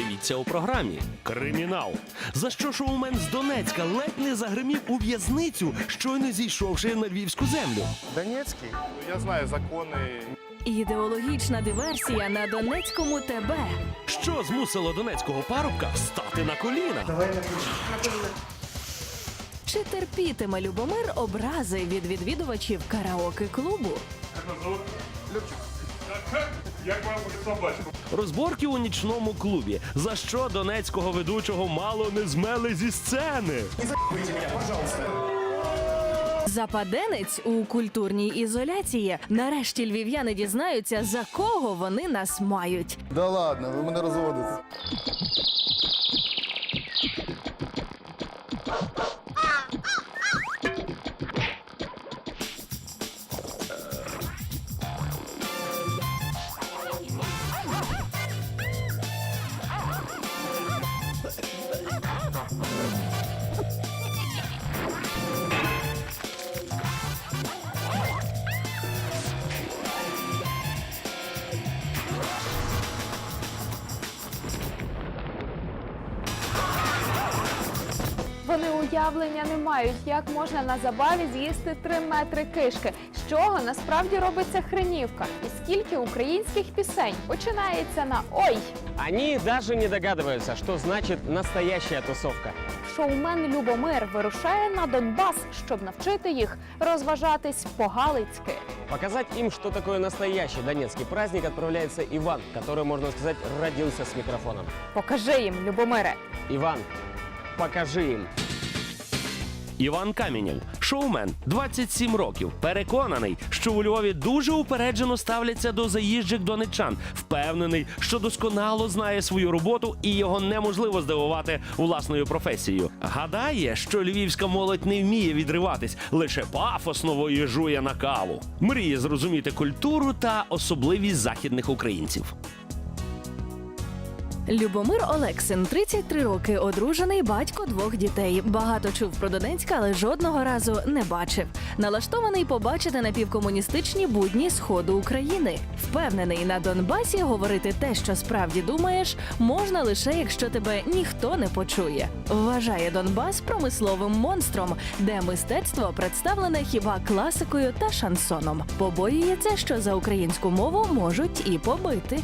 Дивіться у програмі Кримінал. За що шоумен з Донецька ледь не загримів у в'язницю, щойно зійшовши на львівську землю. Донецький? Ну, Я знаю закони. Ідеологічна диверсія на Донецькому ТБ. Що змусило донецького парубка встати на коліна? Давай на ключ. Чи терпітиме Любомир образи від відвідувачів караоке клубу? Розборки у нічному клубі. За що донецького ведучого мало не змели зі сцени? Западенець у культурній ізоляції. Нарешті львів'яни дізнаються, за кого вони нас мають. Да ладно, ви мене розводите. Уявлення не мають, як можна на забаві з'їсти три метри кишки. З чого насправді робиться хренівка? І скільки українських пісень починається на ой. Они даже не догадываются, что значит настоящая тусовка. Шоумен Любомир вирушає на Донбас, щоб навчити їх розважатись по-галицьки. Показать им, что такое настоящий донецкий праздник, отправляется Иван, который, можно сказать, родился с микрофоном. Покажи їм, Любомире. Иван, покажи им. Іван Камінєв, шоумен, 27 років, переконаний, що у Львові дуже упереджено ставляться до заїжджих донечан. Впевнений, що досконало знає свою роботу і його неможливо здивувати власною професією. Гадає, що львівська молодь не вміє відриватись, лише пафосно воєжує на каву. Мріє зрозуміти культуру та особливість західних українців. Любомир Олексин, 33 роки, одружений, батько двох дітей. Багато чув про Донецьк, але жодного разу не бачив. Налаштований побачити напівкомуністичні будні сходу України. Впевнений, на Донбасі говорити те, що справді думаєш, можна лише якщо тебе ніхто не почує. Вважає Донбас промисловим монстром, де мистецтво представлене хіба класикою та шансоном. Побоюється, що за українську мову можуть і побити.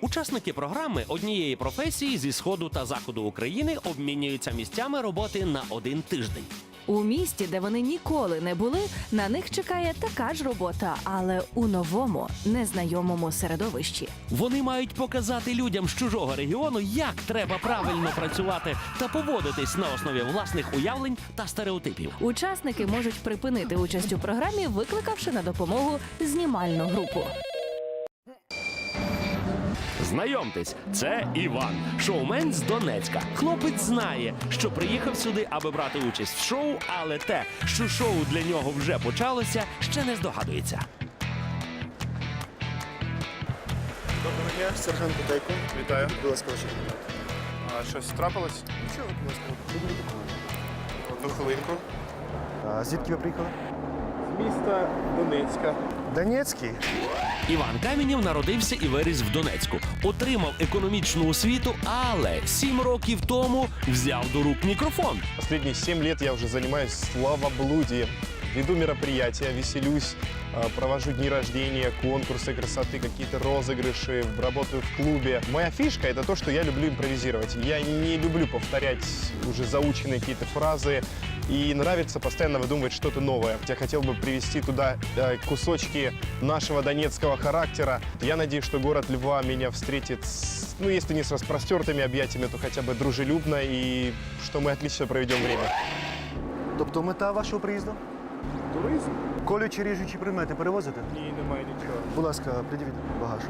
Учасники програми однієї професії зі сходу та заходу України обмінюються місцями роботи на один тиждень. У місті, де вони ніколи не були, на них чекає така ж робота, але у новому, незнайомому середовищі. Вони мають показати людям з чужого регіону, як треба правильно працювати та поводитись на основі власних уявлень та стереотипів. Учасники можуть припинити участь у програмі, викликавши на допомогу знімальну групу. Знайомтесь, це Іван, шоумен з Донецька. Хлопець знає, що приїхав сюди, аби брати участь в шоу, але те, що шоу для нього вже почалося, ще не здогадується. Доброго дня, сержант Бутейко. Вітаю. Будь ласка, ваші. А щось трапилось? Нічого, будь ласка. Одну хвилинку. А звідки ви приїхали? Міста Донецька. Донецький? Іван Камінєв народився і виріс в Донецьку. Отримав економічну освіту, але сім років тому взяв до рук мікрофон. Останні сім років я вже займаюся славоблудієм. Веду мероприятия, веселюсь, провожу дни рождения, конкурсы красоты, какие-то розыгрыши, работаю в клубе. Моя фишка — это то, что я люблю импровизировать. Я не люблю повторять уже заученные какие-то фразы. И нравится постоянно выдумывать что-то новое. Я хотел бы привести туда э, кусочки нашего донецкого характера. Я надеюсь, что город Льва меня встретит, с, ну, если не с распростертыми объятиями, то хотя бы дружелюбно, и что мы отлично проведем время. Тобто мета вашого приїзду? Туризм? Колючі ріжучі предмети перевозите? Ні, немає нічого. Будь ласка, придивіть багаж.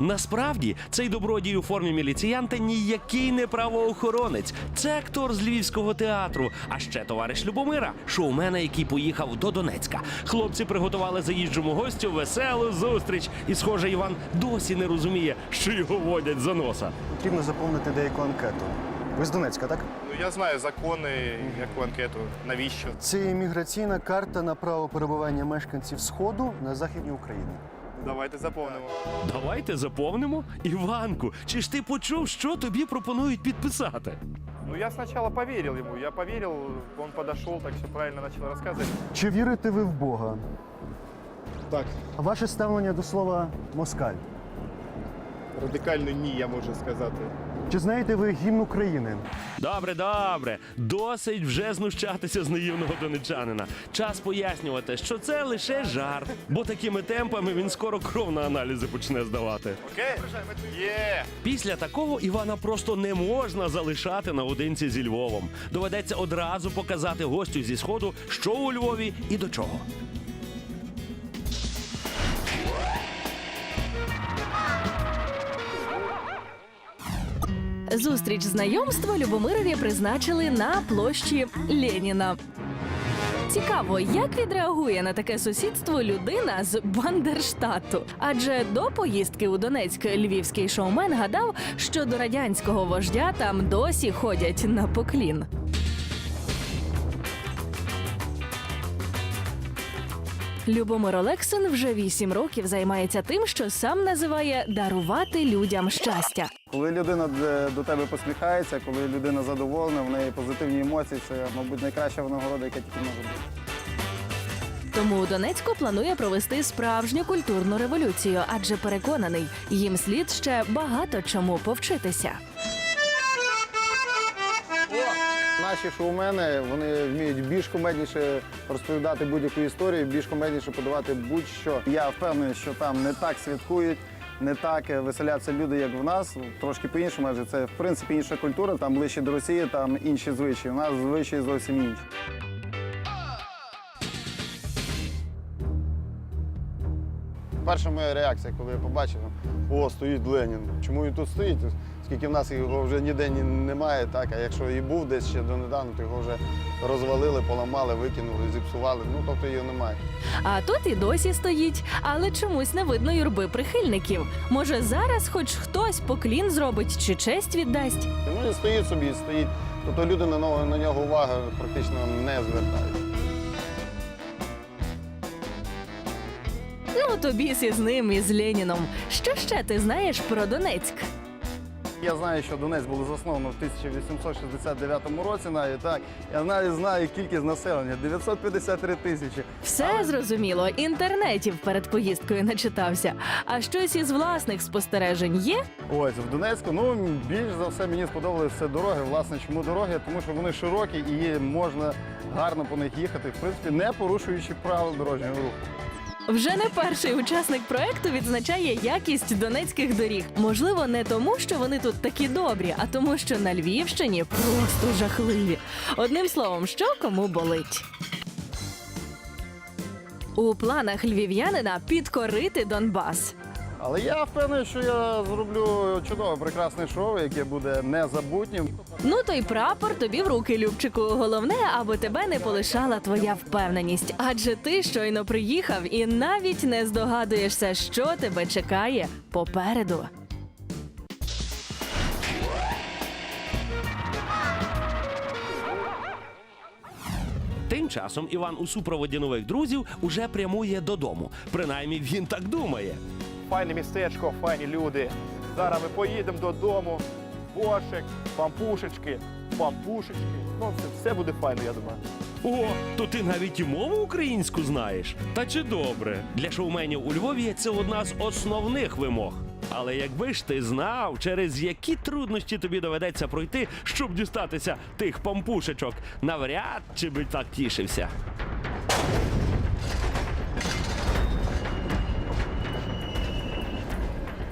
Насправді цей добродій у формі міліціянта ніякий не правоохоронець. Це актор з львівського театру, а ще товариш Любомира, шоумена, який поїхав до Донецька. Хлопці приготували заїжджому гостю веселу зустріч. І, схоже, Іван досі не розуміє, що його водять за носа. Потрібно заповнити деяку анкету. Ви з Донецька, так? Ну, я знаю закони, яку анкету, навіщо. Це імміграційна карта на право перебування мешканців Сходу на Західній Україні. Давайте заповнимо. Давайте заповнимо. Іванку, чи ж ти почув, що тобі пропонують підписати? Ну, я сначала поверил ему. Я поверил, он подошел, так все правильно начал рассказывать. Чи вірите ви в Бога? Так, А Ваше ставлення до слова москаль? радикально ні, я можу сказати. Чи знаєте ви гімн України? Добре, добре. Досить вже знущатися з наївного донечанина. Час пояснювати, що це лише жарт, бо такими темпами він скоро кров на аналізи почне здавати. Окей? Є! Після такого Івана просто не можна залишати наодинці зі Львовом. Доведеться одразу показати гостю зі сходу, що у Львові і до чого. Зустріч знайомства Любомирові призначили на площі Леніна. Цікаво, як відреагує на таке сусідство людина з Бандерштату. Адже до поїздки у Донецьк львівський шоумен гадав, що до радянського вождя там досі ходять на поклін. Любомир Олексин вже вісім років займається тим, що сам називає дарувати людям щастя. Коли людина до тебе посміхається, коли людина задоволена, в неї позитивні емоції, це, мабуть, найкраща винагорода, яка тільки може бути. Тому у Донецьку планує провести справжню культурну революцію, адже переконаний, їм слід ще багато чому повчитися. Наші шоумени вони вміють більш комедніше розповідати будь-яку історію, більш комедніше подавати будь-що. Я впевнений, що там не так святкують, не так веселяться люди, як в нас. Трошки по-іншому, адже це в принципі інша культура, там ближче до Росії, там інші звичаї. У нас звичаї зовсім інші. Перша моя реакція, коли я побачив, о, стоїть Ленін. Чому він тут стоїть? Оскільки в нас його вже ніде немає, так, а якщо і був десь ще донедавна, то його вже розвалили, поламали, викинули, зіпсували. Ну, тобто його немає. А тут і досі стоїть, але чомусь не видно юрби прихильників. Може, зараз хоч хтось поклін зробить чи честь віддасть. Ну, він стоїть собі, стоїть. Тобто люди на нього, на нього уваги практично не звертають. Ну тобі сі з ним і з Леніном. Що ще ти знаєш про Донецьк? Я знаю, що Донець було засновано в 1869 році навіть так. Я навіть знаю кількість населення 953 тисячі. Все зрозуміло, інтернетів перед поїздкою начитався. А щось із власних спостережень є? Ось в Донецьку, ну більш за все мені сподобалися дороги. Власне, чому дороги? Тому що вони широкі і можна гарно по них їхати, в принципі, не порушуючи правил дорожнього руху. Вже не перший учасник проекту відзначає якість донецьких доріг. Можливо, не тому, що вони тут такі добрі, а тому, що на Львівщині просто жахливі. Одним словом, що кому болить. У планах львів'янина підкорити Донбас. Але я впевнений, що я зроблю чудове прекрасне шоу, яке буде незабутнім. Ну то й прапор тобі в руки, Любчику. Головне, аби тебе не полишала твоя впевненість. Адже ти щойно приїхав і навіть не здогадуєшся, що тебе чекає попереду. Тим часом Іван у супроводі нових друзів уже прямує додому. Принаймні він так думає. Файне містечко, файні люди. Зараз ми поїдемо додому. Борщик, пампушечки, пампушечки. Ну, все, все буде файно, я думаю. О, то ти навіть і мову українську знаєш. Та чи добре? Для шоуменів у Львові це одна з основних вимог. Але якби ж ти знав, через які труднощі тобі доведеться пройти, щоб дістатися тих пампушечок, навряд чи би так тішився.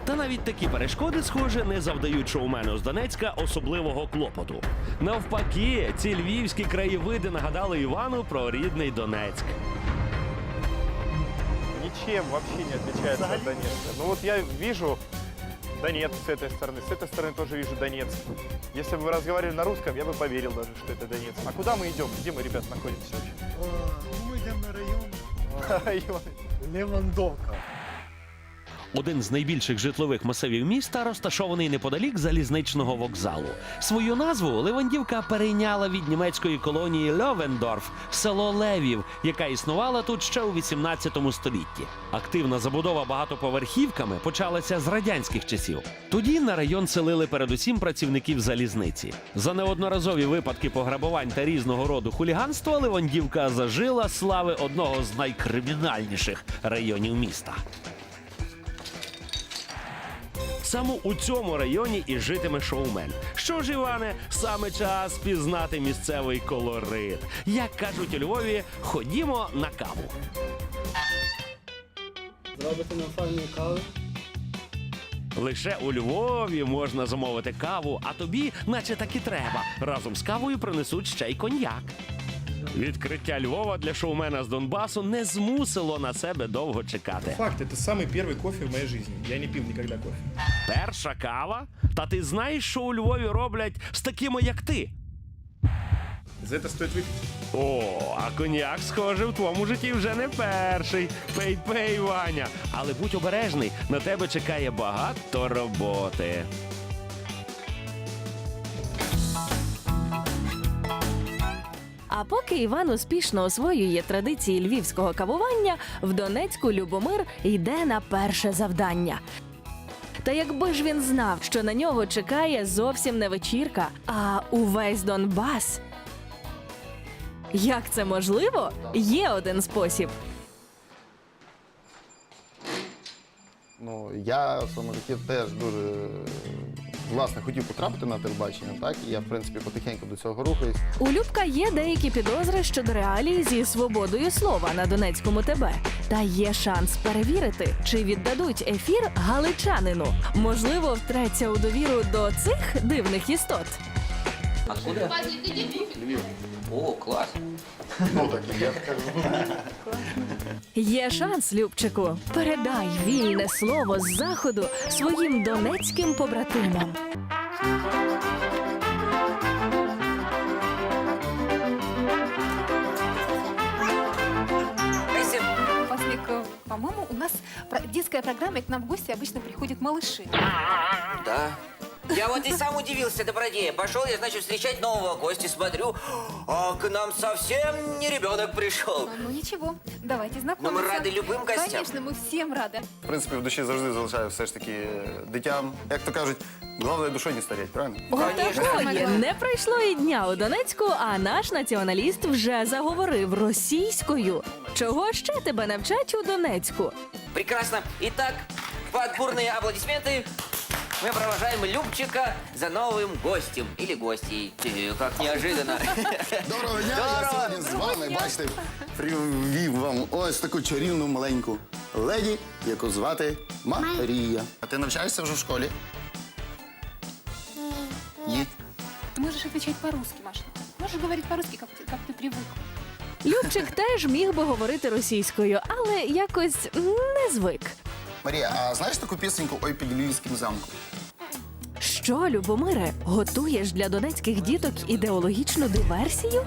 Та навіть такі перешкоди, схоже, не завдають шоумену з Донецька особливого клопоту. Навпаки, ці львівські краєвиди нагадали Івану про рідний Донецьк. Ничем вообще не отличается от Донецка. Ну вот я вижу Донецк с этой стороны, с этой стороны тоже вижу Донецк. Если бы вы разговаривали на русском, я бы поверил даже, что это Донецк. А куда мы идем? Где мы, ребят, находимся вообще? Ми йдемо на район Район. Левандовка. Один з найбільших житлових масивів міста розташований неподалік залізничного вокзалу. Свою назву Левандівка перейняла від німецької колонії Льовендорф, село Левів, яка існувала тут ще у 18 столітті. Активна забудова багатоповерхівками почалася з радянських часів. Тоді на район селили передусім працівників залізниці. За неодноразові випадки пограбувань та різного роду хуліганства Левандівка зажила слави одного з найкримінальніших районів міста. Саме у цьому районі і житиме шоумен. Що ж, Іване, саме час пізнати місцевий колорит. Як кажуть у Львові, ходімо на каву. Зробите нам файну каву? Лише у Львові можна замовити каву, а тобі, наче так і треба. Разом з кавою принесуть ще й коньяк. Відкриття Львова для шоумена з Донбасу не змусило на себе довго чекати. Факт, это самый первый кофе в моей жизни. Я не пил никогда кофе. Перша кава? Та ти знаєш, що у Львові роблять з такими, як ти? За это стоит выпить. О, а коньяк, схоже, в твоєму житті вже не перший. Пей, пей, Ваня. Але будь обережний, на тебе чекає багато роботи. А поки Іван успішно освоює традиції львівського кавування, в Донецьку Любомир йде на перше завдання. Та якби ж він знав, що на нього чекає зовсім не вечірка, а увесь Донбас. Як це можливо? Є один спосіб. Ну, я саме теж дуже власне хотів потрапити на телебачення, так? І я, в принципі, потихеньку до цього рухаюсь. У Любка є деякі підозри щодо реалії зі свободою слова на Донецькому ТБ. Та є шанс перевірити, чи віддадуть ефір галичанину. Можливо, втреться у довіру до цих дивних істот. Откуда? О, класс. Є шанс, Любчику. Передай вільне слово з заходу своїм донецьким побратимам. По-моему, у нас детская программа, и к нам в гости обычно приходят малыши. Да. Я вот и сам удивился, добродея. Пошел я, значит, встречать нового гостя, смотрю, а к нам совсем не ребенок пришел. Ну ничего, давайте знакомиться. Но мы рады любым гостям. Конечно, мы всем рады. В принципі, в душі завжди залишаю все ж таки е, дитям. Як то кажуть, головне душою не стареть, правильно? Конечно. Отакої не пройшло і дня у Донецьку, а наш націоналіст вже заговорив російською. Чого ще тебе навчать у Донецьку? Прекрасно. Итак, под бурные аплодисменты мы провожаем Любчика за новым гостем. Или гостей. Э, Как неожиданно. Доброго дня! Я Здорово. сьогодні з вами, бачите, привів вам ось таку чарівну маленьку леді, яку звати Марія. А ти навчаєшся вже в школі? Ні. Ты можешь отвечать по-русски, Маша. Можешь говорить по-русски, как, ты- как ты привык. Любчик теж міг би говорити російською, але якось не звик. Марія, а знаєш таку пісеньку Ой під Львівським замком? Що, Любомире, готуєш для донецьких діток ідеологічну диверсію?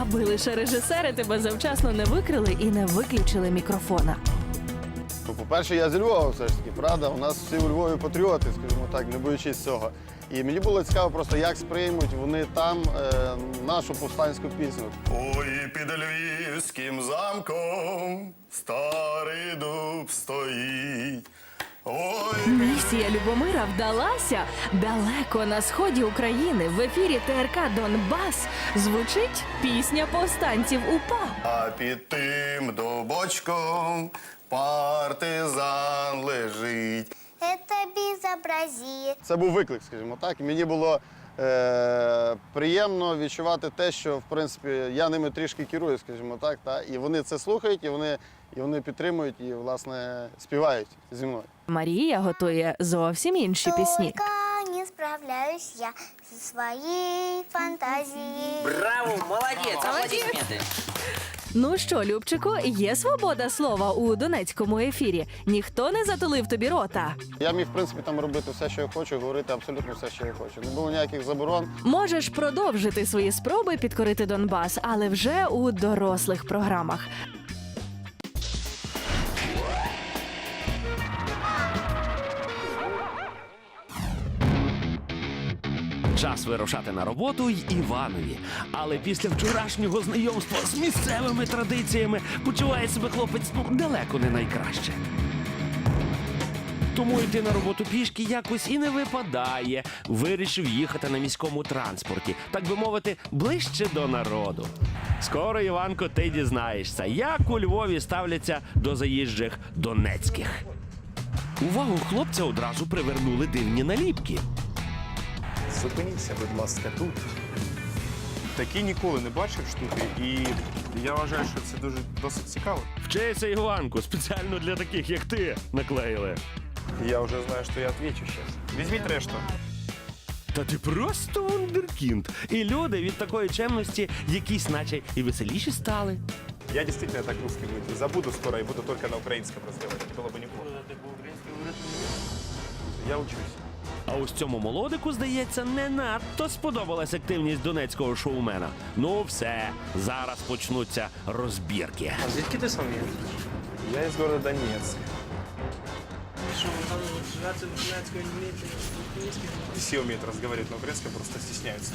Аби лише режисери тебе завчасно не викрили і не виключили мікрофона. Ну, по-перше, я з Львова все ж таки, правда. У нас всі у Львові патріоти, скажімо так, не боючись цього. І мені було цікаво просто, як сприймуть вони там е, нашу повстанську пісню. Ой, під Львівським замком старий дуб стоїть. Ой, Місія Любомира вдалася далеко на сході України. В ефірі ТРК Донбас звучить пісня повстанців УПА. а під тим дубочком партизан лежить. Это безобразие. Це був виклик, скажімо так. І мені було е, приємно відчувати те, що в принципі я ними трішки керую, скажімо так. Та, і вони це слухають, і вони, і вони підтримують і власне співають зі мною. Марія готує зовсім інші пісні. Только не справляюсь я со своей фантазией. Браво, молодец, аплодисменты. Ну що, Любчику, є свобода слова у донецькому ефірі. Ніхто не затулив тобі рота. Я міг, в принципі, там робити все, що я хочу, говорити абсолютно все, що я хочу. Не було ніяких заборон. Можеш продовжити свої спроби підкорити Донбас, але вже у дорослих програмах. Час вирушати на роботу й Іванові. Але після вчорашнього знайомства з місцевими традиціями почуває себе хлопець ну далеко не найкраще. Тому йти на роботу пішки якось і не випадає. Вирішив їхати на міському транспорті, так би мовити, ближче до народу. Скоро, Іванко, ти дізнаєшся, як у Львові ставляться до заїжджих донецьких. Увагу хлопця одразу привернули дивні наліпки. Зупиніться, будь ласка, тут. Такі ніколи не бачив штуки, і я вважаю, що це дуже досить цікаво. Вчися, Іванку, спеціально для таких, як ти, наклеїли. Я вже знаю, що я відвічу зараз. Візьміть решту. Та ти просто вундеркінд. І люди від такої чемності якісь наче і веселіші стали. Я действительно так русский буду. Забуду скоро и буду только на украинском разговаривать. Было бы неплохо. Я учусь. А ось цьому молодику, здається, не надто сподобалась активність донецького шоумена. Ну все, зараз почнуться розбірки. А звідки ти сам є? Я из города Донецк. Що ви там живете не українською? Все умеют разговаривать на украинском, просто стесняются.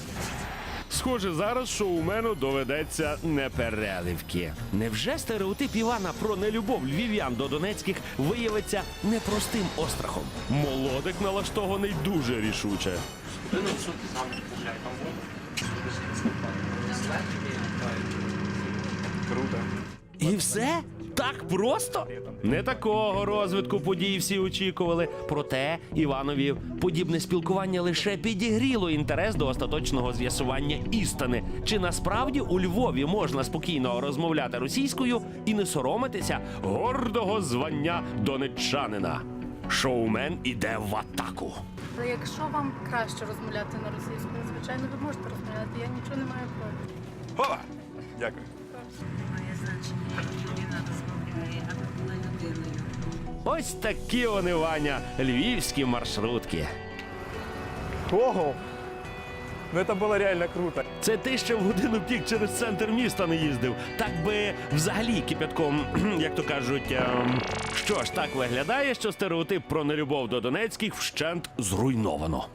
Схоже, зараз шоумену доведеться непереливки. Невже стереотип Івана про нелюбов львів'ян до донецьких виявиться непростим острахом? Молодик налаштований дуже рішуче. Круто. І все? Так просто? Не такого розвитку подій всі очікували. Проте Іванові подібне спілкування лише підігріло інтерес до остаточного з'ясування істини. Чи насправді у Львові можна спокійно розмовляти російською і не соромитися гордого звання донеччанина? Шоумен іде в атаку. Якщо вам краще розмовляти на російському, звичайно, ви можете розмовляти. Я нічого не маю проти. О! Дякую. Ось такі вони Ваня, львівські маршрутки. Ого! Ну это было реально круто. Це ти ще в годину пік через центр міста не їздив. Так би взагалі кипятком, як то кажуть. ем, Що ж, так виглядає, що стереотип про нелюбов до донецьких вщент зруйновано.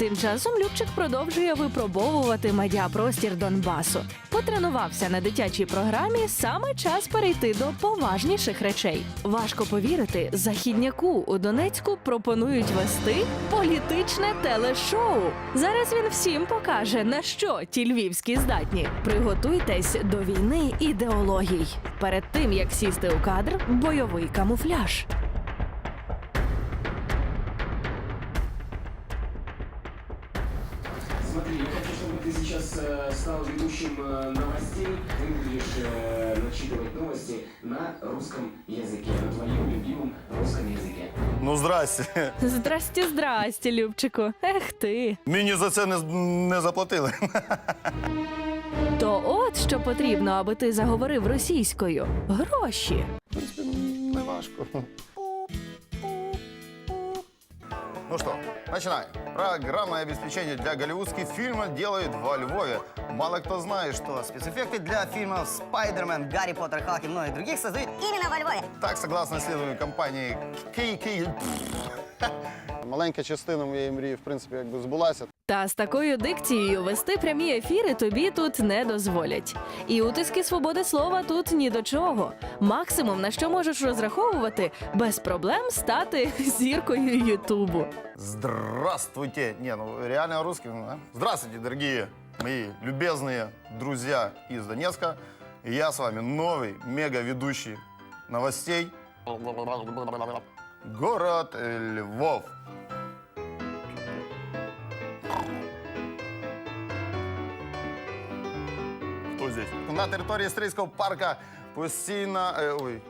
Тим часом Любчик продовжує випробовувати медіапростір Донбасу. Потренувався на дитячій програмі. Саме час перейти до поважніших речей. Важко повірити, західняку у Донецьку пропонують вести політичне телешоу. Зараз він всім покаже на що ті львівські здатні. Приготуйтесь до війни ідеологій. Перед тим як сісти у кадр, бойовий камуфляж. стал ведущим э, новостей. Ты будешь э, начитывать новости на русском языке, на твоем любимом русском языке. Ну, здрасте. Здрасті, здрасті, Любчику. Ех ти. Мені за це не, не заплатили. То от що потрібно, аби ти заговорив російською. Гроші. В принципі, не важко. Ну что, начинаем. Программное обеспечение для голливудских фильмов делают во Львове. Мало кто знает, что Спецэффекты для фильмов «Спайдермен», «Гарри Поттер», «Халк» и многих других создают именно во Львове. так, согласно исследованию компании KK... Маленька частина моєї мрії, в принципі, якби збулася. Та з такою дикцією вести прямі ефіри тобі тут не дозволять. І утиски свободи слова тут ні до чого. Максимум, на що можеш розраховувати, без проблем стати зіркою Ютубу. Здравствуйте! Не, ну реально русский. ну, а? Здравствуйте, дорогие мои любезные друзья из Донецка. Я с вами новый мега-ведущий новостей. Город Львов. На території Стрийського парка постійно... е, ой.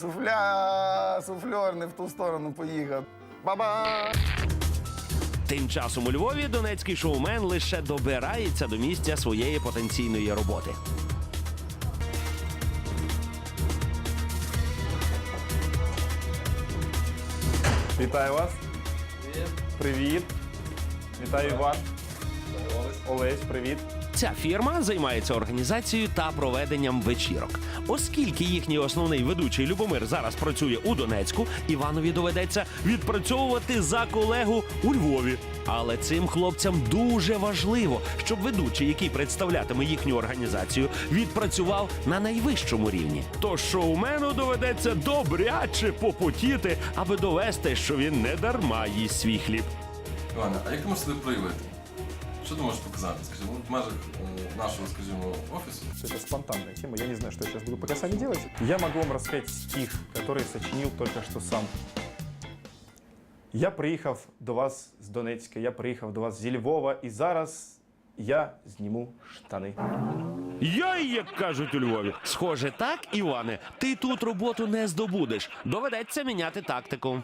Суфля... Суфльор не в ту сторону поїхав. Ба-ба! Тим часом у Львові донецький шоумен лише добирається до місця своєї потенційної роботи. Вітаю вас. Привіт. Вітаю Іван. Олесь, привіт. Ця фірма займається організацією та проведенням вечірок. Оскільки їхній основний ведучий Любомир зараз працює у Донецьку, Іванові доведеться відпрацьовувати за колегу у Львові. Але цим хлопцям дуже важливо, щоб ведучий, який представлятиме їхню організацію, відпрацював на найвищому рівні. Тож шоумену доведеться добряче попотіти, аби довести, що він не дарма їсть свій хліб. Іване, а як ти можеш себе проявити? Що ти можеш показати? Скажімо, в межах е, нашого, скажімо, офісу. Это спонтанная тема, я не знаю, что я сейчас буду пока сами делать. Я могу вам рассказать стих, который сочинил только что сам. Я приїхав до вас з Донецька, я приїхав до вас зі Львова, і зараз я зніму штани. Яй, як кажуть у Львові. Схоже, так, Іване, ти тут роботу не здобудеш. Доведеться міняти тактику.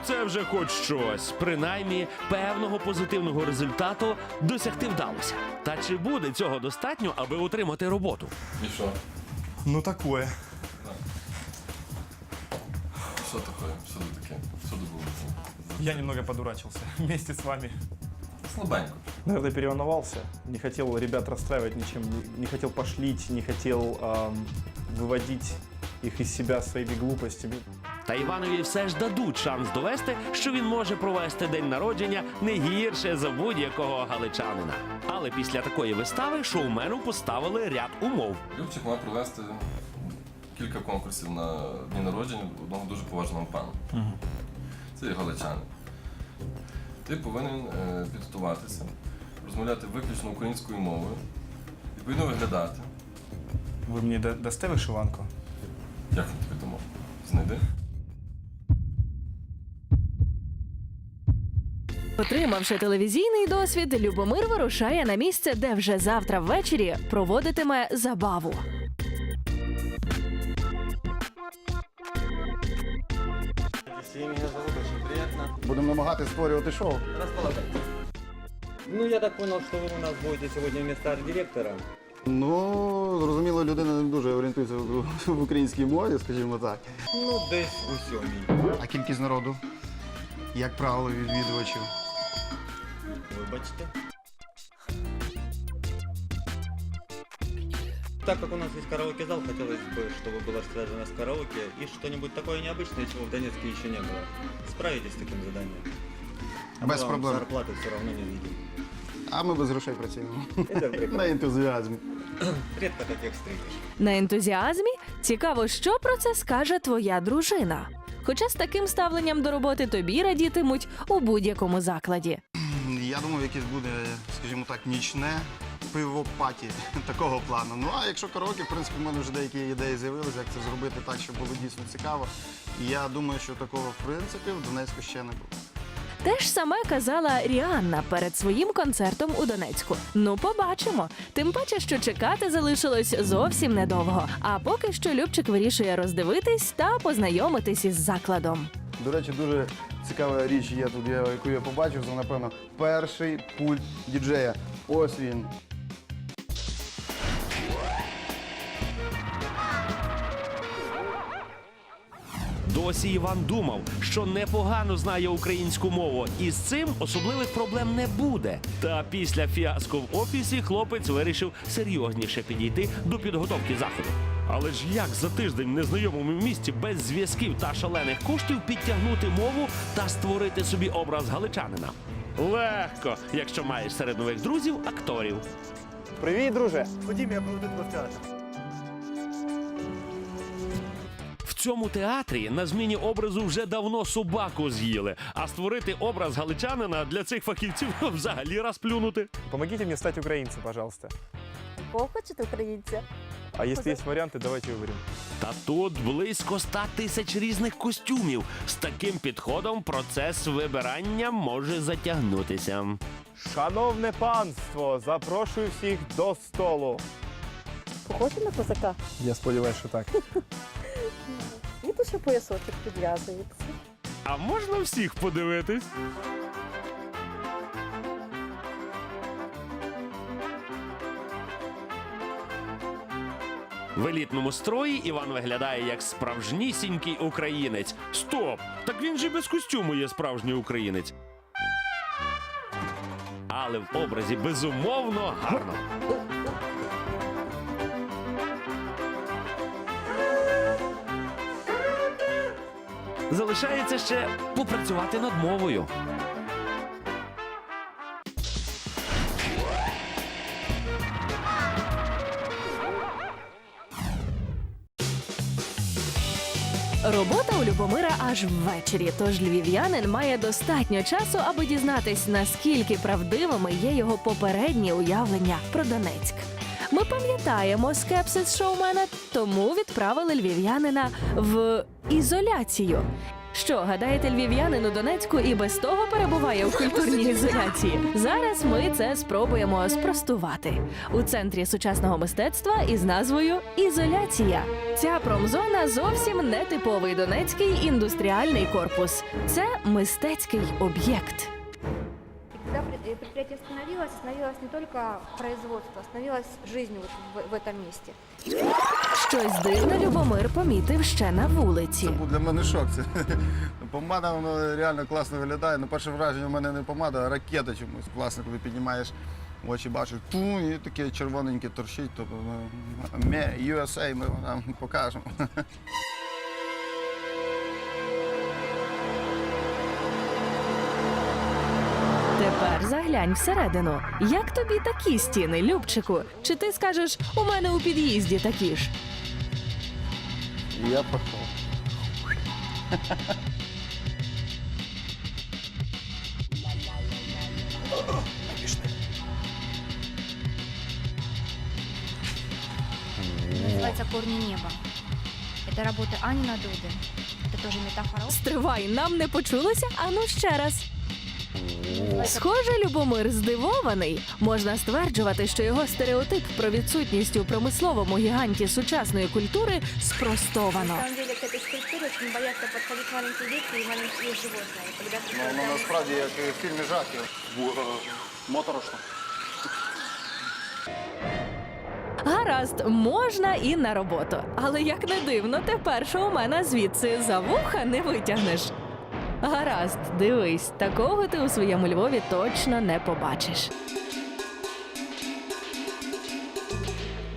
Ну, це вже хоч щось. Принаймні, певного позитивного результату досягти вдалося. Та чи буде цього достатньо, аби отримати роботу? І що? Ну такое. Що таке? Що це таке? Що це було? Я немного подурачился вместе с вами. Слабенько. Наверное, переволновался. Не хотел ребят расстраивать ничем, не, не хотел пошлить, не хотел ам, выводить их из себя своими глупостями. Та Іванові все ж дадуть шанс довести, що він може провести день народження не гірше за будь-якого галичанина. Але після такої вистави шоумену поставили ряд умов. Любчик має провести кілька конкурсів на дні народження одного дуже поважного пана. Це є галичани. Ти повинен е, підготуватися, розмовляти виключно українською мовою, відповідно виглядати. Ви мені да- дасте вишиванку? Як він тобі думав? Знайди. Отримавши телевізійний досвід, Любомир вирушає на місце, де вже завтра ввечері проводитиме забаву. Будемо намагатися створювати шоу. Ну, я так понял, что вы у нас будете сегодня вместо арт-директора. Ну, зрозуміло, людина не дуже орієнтується в в українській мові, скажімо так. Ну, десь у сьомій. А кількість народу, як правило, відвідувачів. Вибачте. Так как у нас есть караоке-зал, хотелось бы, чтобы было связано с караоке и что-нибудь такое необычное, чего в Донецке еще не было. Справитесь с таким заданием? А мы Без вам проблем. Зарплаты все равно не видим. А ми без грошей працюємо. Это прекрасно. На ентузіазмі. Редко таких встретишь. На ентузіазмі цікаво, що про це скаже твоя дружина. Хоча з таким ставленням до роботи тобі радітимуть у будь-якому закладі. Я думав, якесь буде, скажімо так, нічне пивопаті такого плану. Ну а якщо караоке, в принципі, в мене вже деякі ідеї з'явилися, як це зробити так, щоб було дійсно цікаво. І я думаю, що такого в принципі в Донецьку ще не було. Те ж саме казала Ріанна перед своїм концертом у Донецьку. Ну, побачимо. Тим паче, що чекати залишилось зовсім недовго. А поки що Любчик вирішує роздивитись та познайомитись із закладом. До речі, дуже цікава річ є тут, яку я побачив. Це, напевно, перший пульт діджея. Ось він. Досі Іван думав, що непогано знає українську мову, і з цим особливих проблем не буде. Та після фіаско в офісі хлопець вирішив серйозніше підійти до підготовки заходу. Але ж як за тиждень в незнайомому місті без зв'язків та шалених коштів підтягнути мову та створити собі образ галичанина? Легко, якщо маєш серед нових друзів акторів. Привіт, друже! Ходім, я проведу тебе в театр. В цьому театрі на зміні образу вже давно собаку з'їли, а створити образ галичанина для цих фахівців взагалі розплюнути. Помогите мне стать украинцем, пожалуйста. Кого хочете українця? А если есть варианты, давайте выберем. Та тут близько ста тисяч різних костюмів. З таким підходом процес вибирання може затягнутися. Шановне панство, запрошую всіх до столу. Похоже на козака? Я сподіваюся, що так. І тут ще поясочок підв'язується. А можна всіх подивитись? В елітному строї Іван виглядає як справжнісінький українець. Стоп! Так він же без костюму є справжній українець. Але в образі безумовно гарно. Залишається ще попрацювати над мовою. Робота у Любомира аж ввечері, тож львів'янин має достатньо часу, аби дізнатись, наскільки правдивими є його попередні уявлення про Донецьк. Ми пам'ятаємо скепсис шоумена, тому відправили львів'янина в ізоляцію. Що гадаєте, львів'янин у Донецьку і без того перебуває в культурній ізоляції? Зараз ми це спробуємо спростувати у центрі сучасного мистецтва із назвою Ізоляція. Ця промзона зовсім не типовий донецький індустріальний корпус. Це мистецький об'єкт. Предприятие остановилось, остановилось не только производство, остановилась жизнь вот в, в этом месте. Щось дивне Любомир помітив ще на вулиці. Це Був для мене шок. Це помада воно реально класно виглядає. Ну, перше враження в мене не помада, а ракета чомусь. Класно, коли піднімаєш очі, бачиш, ту, і таке червоненьке торчить. Тобто, ну, «Ме, USA ми вам покажемо. Тепер заглянь всередину. Як тобі такі стіни, Любчику? Чи ти скажеш, у мене у під'їзді такі ж? І я пішов. Называется «Корни неба». Это работа Ани Надуды. Это тоже метафора. Стривай, нам не почулося? Ану ще раз. Схоже, Любомир здивований. Можна стверджувати, що його стереотип про відсутність у промисловому гіганті сучасної культури спростовано. Самом деле к этой скульптуре очень боятся подходить маленькие дети и маленькие животные. Когда Ну, воно насправді як в фільмі жахів. Моторошно. Гаразд, можна і на роботу. Але як не дивно, тепер шоумена звідси за вуха не витягнеш. Гаразд, дивись, такого ти у своєму Львові точно не побачиш.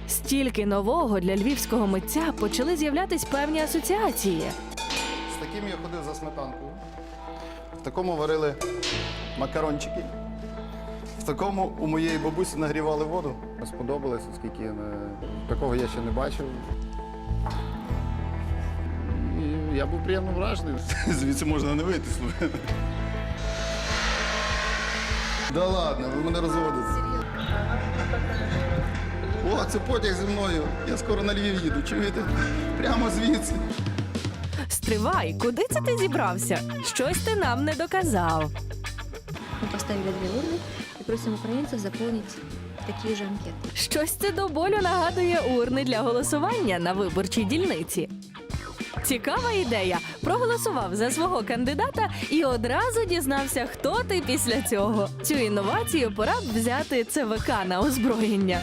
Стільки нового для львівського митця почали з'являтись певні асоціації. З таким я ходив за сметанкою. В такому варили макарончики. В такому у моєї бабусі нагрівали воду. Сподобалось, оскільки е, такого я ще не бачив. І я був приємно вражений. Звідси можна не вийти. слухай. Да ладно, ви мене розводите. О, це потяг зі мною. Я скоро на Львів їду. Чуєте? Прямо звідси. Стривай, куди це ти зібрався? Щось ти нам не доказав. Мы поставили две урны и просим украинцев заполнить такие же анкеты. Щось це до болю нагадує урни для голосування на виборчій дільниці. Цікава ідея. Проголосував за свого кандидата і одразу дізнався, хто ти після цього. Цю інновацію пора б взяти ЦВК на озброєння.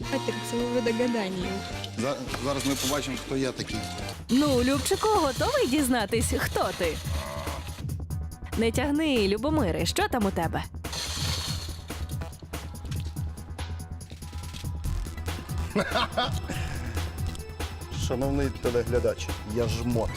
Это к своему догаданию. За- Зараз ми побачимо, хто я такий. Ну, Любчику, готовий дізнатись, хто ти? Не тягни, Любомире, що там у тебе? Шановний телеглядач, я жмот.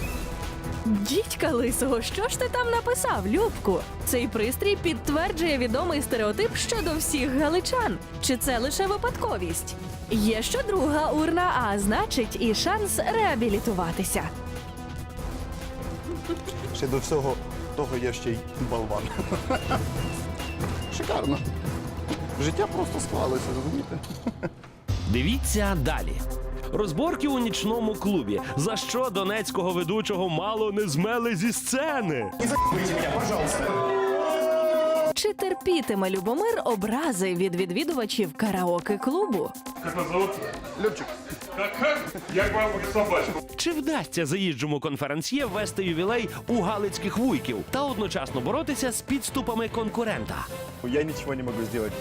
Дідька лисого, що ж ти там написав, Любку? Цей пристрій підтверджує відомий стереотип щодо всіх галичан. Чи це лише випадковість? Є ще друга урна, а значить, і шанс реабілітуватися. Ще до всього того я ще й болван. Шикарно. Життя просто склалося, розумієте? Дивіться далі. Розборки у нічному клубі. За що донецького ведучого мало не змели зі сцени? Чи терпітиме Любомир образи від відвідувачів караоке клубу? Любчик, Чи вдасться заїжджому конференсьє ввести ювілей у галицьких вуйків та одночасно боротися з підступами конкурента? Я ничего не могу сделать